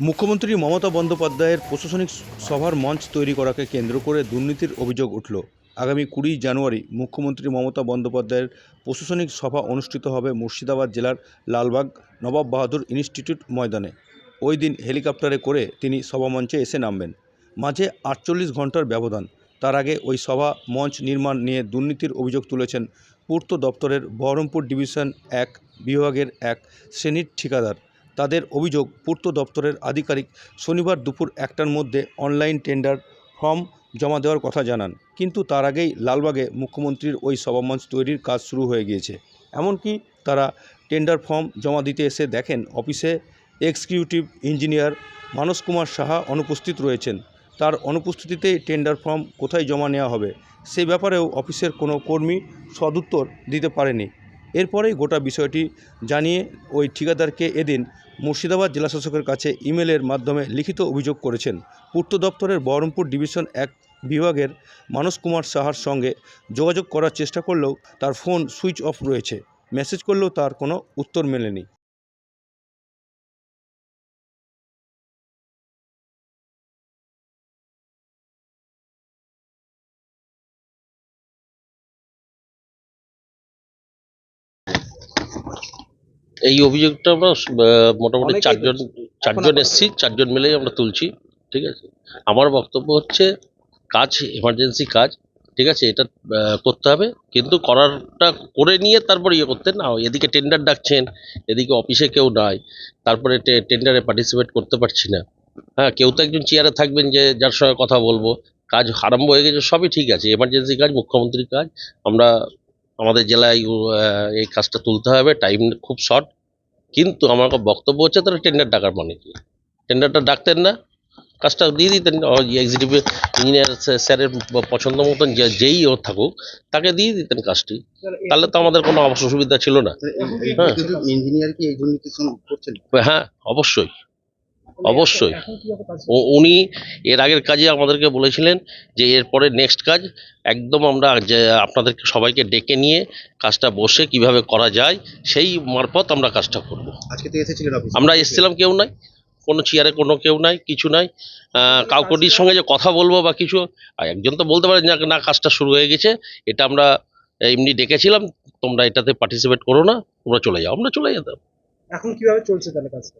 মুখ্যমন্ত্রী মমতা বন্দ্যোপাধ্যায়ের প্রশাসনিক সভার মঞ্চ তৈরি করাকে কেন্দ্র করে দুর্নীতির অভিযোগ উঠল। আগামী কুড়ি জানুয়ারি মুখ্যমন্ত্রী মমতা বন্দ্যোপাধ্যায়ের প্রশাসনিক সভা অনুষ্ঠিত হবে মুর্শিদাবাদ জেলার লালবাগ নবাব বাহাদুর ইনস্টিটিউট ময়দানে। ওই দিন হেলিকপ্টারে করে তিনি সভামঞ্চে এসে নামবেন। মাঝে আটচল্লিশ ঘণ্টার ব্যবধান। তার আগে ওই সভা মঞ্চ নির্মাণ নিয়ে দুর্নীতির অভিযোগ তুলেছেন পূর্ত দপ্তরের বহরমপুর ডিভিশন এক, বিভাগের এক শ্রেণির ঠিকাদার। তাদের অভিযোগ, পূর্ত দপ্তরের আধিকারিক শনিবার দুপুর একটার মধ্যে অনলাইন টেন্ডার ফর্ম জমা দেওয়ার কথা জানান। কিন্তু তার আগেই লালবাগে মুখ্যমন্ত্রীর ওই সভামঞ্চ তৈরির কাজ শুরু হয়ে গিয়েছে। এমনকি তারা টেন্ডার ফর্ম জমা দিতে এসে দেখেন, অফিসে এক্সিকিউটিভ ইঞ্জিনিয়ার মানস কুমার সাহা অনুপস্থিত রয়েছেন। তার অনুপস্থিতিতেই টেন্ডার ফর্ম কোথায় জমা নেওয়া হবে, সে ব্যাপারেও অফিসের কোনো কর্মী সদুত্তর দিতে পারেনি। এরপরেই গোটা বিষয়টি জানিয়ে ওই ঠিকাদারকে এদিন মুর্শিদাবাদ জেলাশাসকের কাছে ইমেলের মাধ্যমে লিখিত অভিযোগ করেছেন। পূর্ত দপ্তরের বহরমপুর ডিভিশন এক বিভাগের মানস কুমার সাহার সঙ্গে যোগাযোগ করার চেষ্টা করলেও তার ফোন সুইচ অফ রয়েছে। মেসেজ করলেও তার কোনো উত্তর মেলেনি। এই অভিযোগটা আমরা মোটামুটি চারজন চারজন। এসছি চারজন মিলেই আমরা তুলছি ঠিক আছে? আমার বক্তব্য হচ্ছে কাজ এমার্জেন্সি কাজ ঠিক আছে? এটা করতে হবে কিন্তু করারটা করে নিয়ে তারপর ইয়ে করতে না এদিকে টেন্ডার ডাকছেন এদিকে অফিসে কেউ নাই তারপরে টেন্ডারে পার্টিসিপেট করতে পারছি না। হ্যাঁ কেউ তো একজন চেয়ারে থাকবেন যে যার সঙ্গে কথা বলব কাজ আরম্ভ হয়ে গেছে সবই ঠিক আছে। এমার্জেন্সি কাজ মুখ্যমন্ত্রীর কাজ আমরা আমাদের জেলায় এই কাজটা তুলতে হবে। টাইম খুব শর্ট কিন্তু আমার বক্তব্য হচ্ছে তারা টেন্ডার ডাকার মানে কি? টেন্ডারটা ডাকতেন না। কাজটা দিয়ে দিতেন। এক্সিকিউটিভ ইঞ্জিনিয়ার স্যারের পছন্দ মতন যেই ও থাকুক তাকে দিয়ে দিতেন কাজটি। তাহলে তো আমাদের কোনো অসুবিধা ছিল না। হ্যাঁ। হ্যাঁ অবশ্যই। অবশ্যই। ও উনি এর আগের কাজে আমাদেরকে বলেছিলেন যে এরপরে নেক্সট কাজ একদম আমরা যে আপনাদেরকে সবাইকে ডেকে নিয়ে কাজটা বসে কীভাবে করা যায় সেই মারফত আমরা কাজটা করব। আজকে তো এসেছিলেন আমরা এসেছিলাম কেউ নাই কোনো চেয়ারে কোনো কেউ নাই কিছু নাই। কাউকটির সঙ্গে যে কথা বলব বা কিছু আর একজন তো বলতে পারেন যে না কাজটা শুরু হয়ে গেছে এটা আমরা এমনি ডেকেছিলাম তোমরা এটাতে পার্টিসিপেট করো না তোমরা চলে যাও আমরা চলে যেতাম। এখন কীভাবে চলছে তাহলে কাজটা?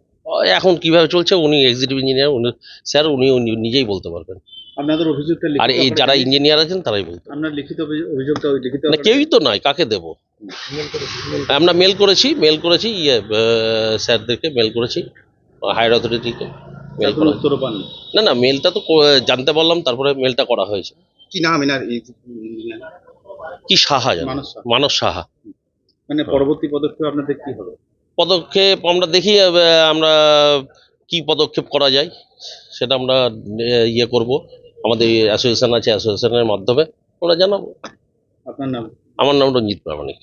এখন কীভাবে চলছে উনি এক্সিকিউটিভ ইঞ্জিনিয়ার উনি স্যার উনি উনি নিজেই বলতে পারবেন। আপনাদের অভিযোগটা আর এই যারা ইঞ্জিনিয়ার আছেন তারাই বলতে আপনার লিখিত অভিযোগটা ওই লিখিত না কেউই তো নয় কাকে দেবো? আমরা মেল করেছি মেল করেছি ইয়ে স্যারদেরকে মেল করেছি হায়ার অথরিটিকে মেল করা পাননি। না না মেলটা তো জানতে পারলাম তারপরে মেলটা করা হয়েছে। কি নাম এনার? কি মানস সাহা। মানস সাহা। মানে পরবর্তী পদক্ষেপ আপনাদের কি হবে? পদক্ষেপ আমরা দেখি আমরা কি পদক্ষেপ করা যায় সেটা আমরা ইয়ে করব। আমাদের অ্যাসোসিয়েশন আছে অ্যাসোসিয়েশনের মাধ্যমে ওরা জানাব। আপনার নাম? আমার নাম রঞ্জিত প্রামাণিক।